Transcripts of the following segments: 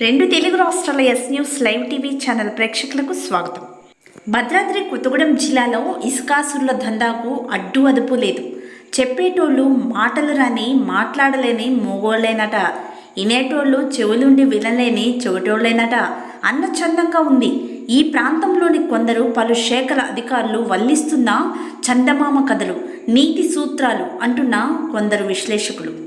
రెండు తెలుగు రాష్ట్రాల S news live TV channel ప్రేక్షకులకు స్వాగతం. భద్రాద్రి కొత్తగూడెం జిల్లాలో ఇసుకాసురుల దందాకు అడ్డు అదుపు లేదు. చెప్పేటోళ్ళు మాటలు రాని మాట్లాడలేని మూగోళ్ళేనట. ఇనేటోళ్ళు చెవులుండి వినలేని చెవిటోళ్ళేనట. అన్న చందంగా ఉంది. ఈ ప్రాంతంలోని కొందరు పలు శాఖల అధికారులు వల్లిస్తున్న చందమామ కథలు నీతి సూత్రాలు అంటున్న కొందరు విశ్లేషకులు.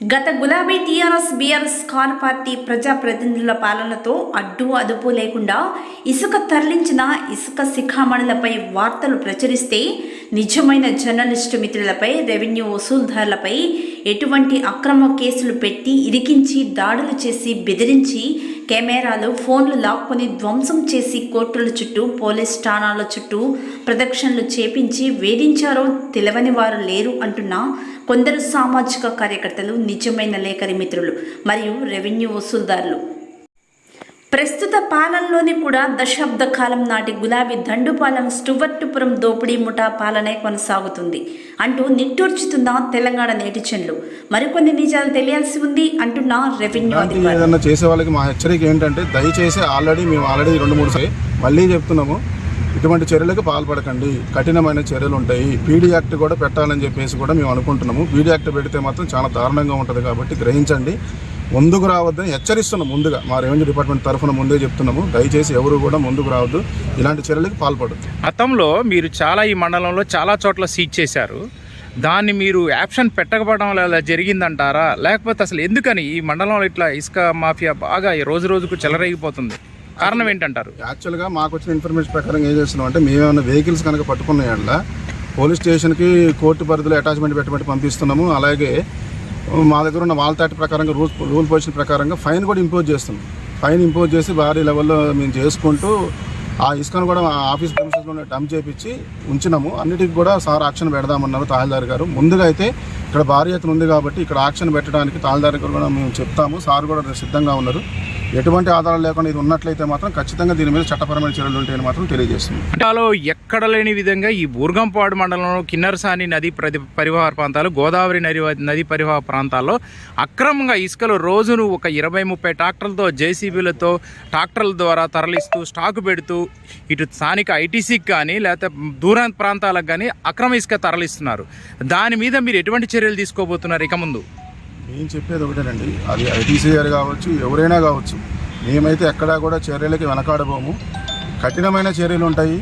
గత గులాబీ టీఆర్ఎస్ బీఆర్ఎస్ కాల్ పార్టీ ప్రజాప్రతినిధుల పాలనతో అడ్డు అదుపు లేకుండా ఇసుక తరలించిన ఇసుక శిఖామణులపై వార్తలు ప్రచురిస్తే నిజమైన జర్నలిస్టు మిత్రులపై రెవెన్యూ వసూలుదారులపై ఎటువంటి అక్రమ కేసులు పెట్టి ఇరికించి దాడులు చేసి బెదిరించి కెమెరాలు ఫోన్లు లాక్కొని ధ్వంసం చేసి కోర్టుల చుట్టూ పోలీస్ ఠాణాల చుట్టూ ప్రదక్షిణలు చేపించి వేధించారో తెలవని వారు లేరు అంటున్న కొందరు సామాజిక కార్యకర్తలు నిజమైన లేఖరి మిత్రులు మరియు రెవెన్యూ వసూలుదారులు. ప్రస్తుత పాలనలోని కూడా దశాబ్ద కాలం నాటి గులాబీ దండుపాలెం స్టువర్టుపురం దోపిడీ ముఠా పాలనే కొనసాగుతుంది అంటూ నిట్టూర్చుతున్న తెలంగాణ నేటిజన్లు మరికొన్ని నిజాలు తెలియాల్సి ఉంది అంటున్న రెవెన్యూ ఏదైనా చేసే వాళ్ళకి మా హెచ్చరిక ఏంటంటే దయచేసి ఆల్రెడీ మేము ఆల్రెడీ రెండు మూడు సార్లు మళ్ళీ చెప్తున్నాము ఇటువంటి చర్యలకు పాల్పడకండి కఠినమైన చర్యలు ఉంటాయి పీడీ యాక్ట్ కూడా పెట్టాలని చెప్పేసి కూడా మేము అనుకుంటున్నాము. పీడీ యాక్ట్ పెడితే మాత్రం చాలా దారుణంగా ఉంటుంది కాబట్టి గ్రహించండి. ముందుకు రావద్దని హెచ్చరిస్తున్నాం ముందుగా. మా రెవెన్యూ డిపార్ట్మెంట్ తరఫున ముందే చెప్తున్నాము. దయచేసి ఎవరు కూడా ముందుకు రావద్దు. ఇలాంటి చర్యలకు పాల్పడద్దు. గతంలో మీరు చాలా ఈ మండలంలో చాలా చోట్ల సీజ్ చేశారు. దాన్ని మీరు యాక్షన్ పెట్టకపోవడం అలా జరిగిందంటారా? లేకపోతే అసలు ఎందుకని ఈ మండలంలో ఇట్లా ఇసుక మాఫియా బాగా ఈ రోజు రోజుకు చెలరేగిపోతుంది? కారణం ఏంటంటారు? యాక్చువల్గా మాకు వచ్చిన ఇన్ఫర్మేషన్ ప్రకారం ఏం చేస్తున్నాం అంటే మేము ఏమైనా వెహికల్స్ కనుక పట్టుకున్నాయండ పోలీస్ స్టేషన్కి కోర్టు పరిధిలో అటాచ్మెంట్ పెట్టబట్టి పంపిస్తున్నాము. అలాగే మా దగ్గర ఉన్న వాల్తాటి ప్రకారంగా రూల్ రూల్ పొజిషన్ ప్రకారంగా ఫైన్ కూడా ఇంపోజ్ చేస్తున్నాం. ఫైన్ ఇంపోజ్ చేసి భారీ లెవెల్లో మేము చేసుకుంటూ ఆ ఇసుకను కూడా మా ఆఫీస్ ప్రెమిసెస్లోనే డంప్ చేపించి ఉంచినాము. అన్నిటికి కూడా సార్ ఆక్షన్ పెడదామన్నారు తహసీల్దార్ గారు. ముందుగా అయితే ఇక్కడ భారీ ఎత్తున ఉంది కాబట్టి ఇక్కడ ఆక్షన్ పెట్టడానికి తహసీల్దార్ గారు కూడా మేము చెప్తాము. సార్ కూడా సిద్ధంగా ఉన్నారు. ఎటువంటి ఆధారాలు లేకుండా ఇది ఉన్నట్లయితే మాత్రం ఖచ్చితంగా దీని మీద చట్టపరమైన చర్యలు ఉంటాయని మాత్రం తెలియజేస్తుంది. జిల్లాలో ఎక్కడ లేని విధంగా ఈ బూర్గంపాడు మండలంలో కిన్నరసాని నది ప్రతి పరివాహ ప్రాంతాలు గోదావరి నది నది పరివాహ ప్రాంతాల్లో అక్రమంగా ఇసుకలు రోజును ఒక ఇరవై ముప్పై ట్రాక్టర్లతో జేసీబీలతో ట్రాక్టర్ల ద్వారా తరలిస్తూ స్టాకు పెడుతూ ఇటు స్థానిక ఐటీసీకి కానీ లేకపోతే దూర ప్రాంతాలకు కానీ అక్రమ ఇసుక తరలిస్తున్నారు. దాని మీద మీరు ఎటువంటి చర్యలు తీసుకోబోతున్నారు ఇక ముందు? నేను చెప్పేది ఒకటేనండి. అది ఐటీసీఆర్ కావచ్చు ఎవరైనా కావచ్చు మేమైతే ఎక్కడా కూడా చర్యలకి వెనకాడబోము. కఠినమైన చర్యలు ఉంటాయి.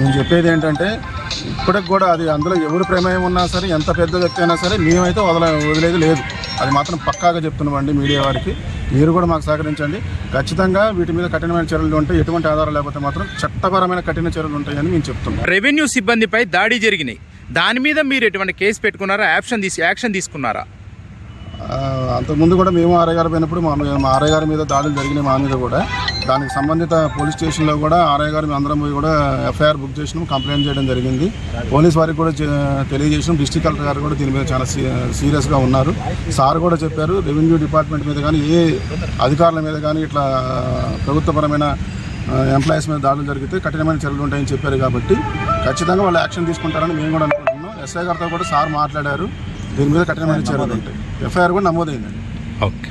నేను చెప్పేది ఏంటంటే ఇప్పటికి కూడా అది అందులో ఎవరు ప్రమేయం ఉన్నా సరే ఎంత పెద్ద వ్యక్తి అయినా సరే మేమైతే వదల వదిలేది లేదు. అది మాత్రం పక్కాగా చెప్తున్నామండి మీడియా వారికి. మీరు కూడా మాకు సహకరించండి. ఖచ్చితంగా వీటి మీద కఠినమైన చర్యలు ఉంటాయి. ఎటువంటి ఆధారం లేకపోతే మాత్రం చట్టపరమైన కఠిన చర్యలు ఉంటాయని మేము చెప్తున్నాం. రెవెన్యూ సిబ్బందిపై దాడి జరిగినాయి. దాని మీద మీరు ఎటువంటి కేసు పెట్టుకున్నారా? యాక్షన్ తీసి యాక్షన్ తీసుకున్నారా? అంతకుముందు కూడా మేము ఆర్ఐ గారు పోయినప్పుడు మా మా ఆర్ఐ గారి మీద దాడులు జరిగినాయి మా మీద కూడా. దానికి సంబంధిత పోలీస్ స్టేషన్లో కూడా ఆర్ఐ గారు అందరం పోయి కూడా ఎఫ్ఐఆర్ బుక్ చేసినాం కంప్లైంట్ చేయడం జరిగింది. పోలీస్ వారికి కూడా తెలియజేసినాం. డిస్టిక్ కలెక్టర్ గారు కూడా దీని మీద చాలా సీరియస్గా ఉన్నారు. సార్ కూడా చెప్పారు రెవెన్యూ డిపార్ట్మెంట్ మీద కానీ ఏ అధికారుల మీద కానీ ఇట్లా ప్రభుత్వపరమైన ఎంప్లాయీస్ మీద దాడులు జరిగితే కఠినమైన చర్యలు ఉంటాయని చెప్పారు కాబట్టి ఖచ్చితంగా వాళ్ళు యాక్షన్ తీసుకుంటారని మేము కూడా అనుకుంటున్నాం. ఎస్ఐ గారితో కూడా సార్ మాట్లాడారు. దీని మీద కఠినమైన చర్యలు ఉంటాయి. ఎఫ్ఐఆర్ కూడా నమోదైందండి. ఓకే.